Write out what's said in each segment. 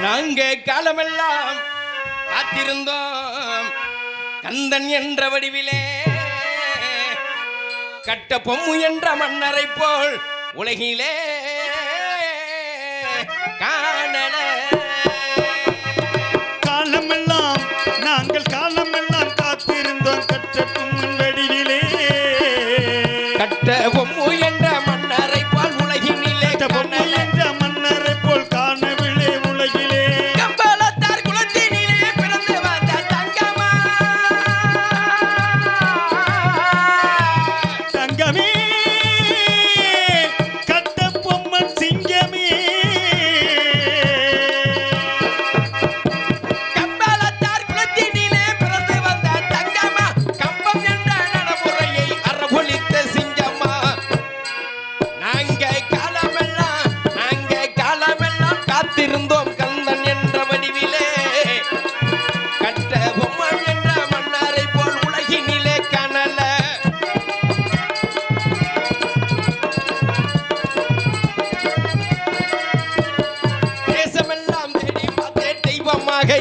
நாங்கள் காலமெல்லாம் காத்திருந்தோம். கந்தன் என்ற வடிவிலே கட்ட பொம்மு என்ற மன்னரை போல் உலகிலே காணல.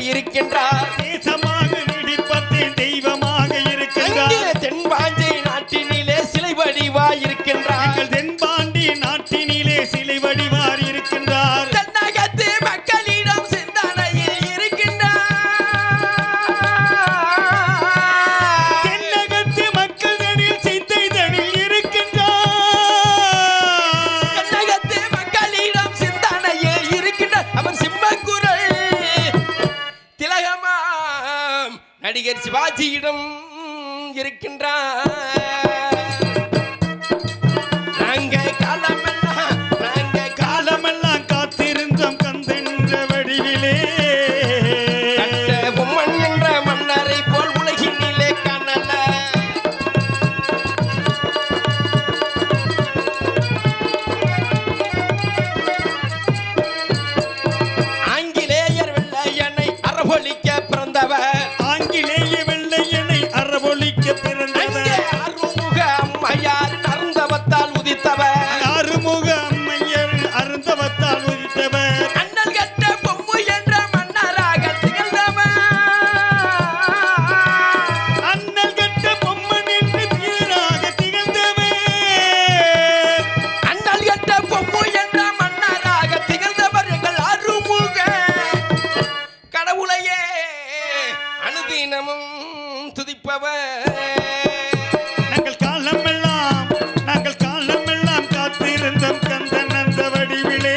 இருக்கின்றார். நடிகர் சிவாஜியிடம் இருக்கின்றார். தினமும் துதிப்பவர். நாங்கள் காலமெல்லாம் நாங்கள் காலமெல்லாம் காத்திருந்தோம் கந்தன் அந்த வடிவிலே.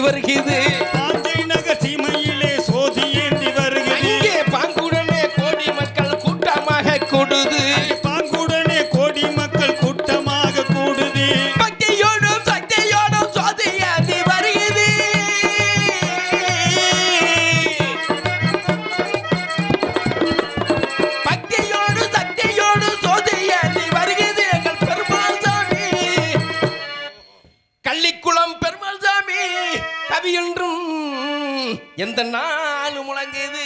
வருகிறது. நபி என்றும் எந்த நாள் முழங்கியது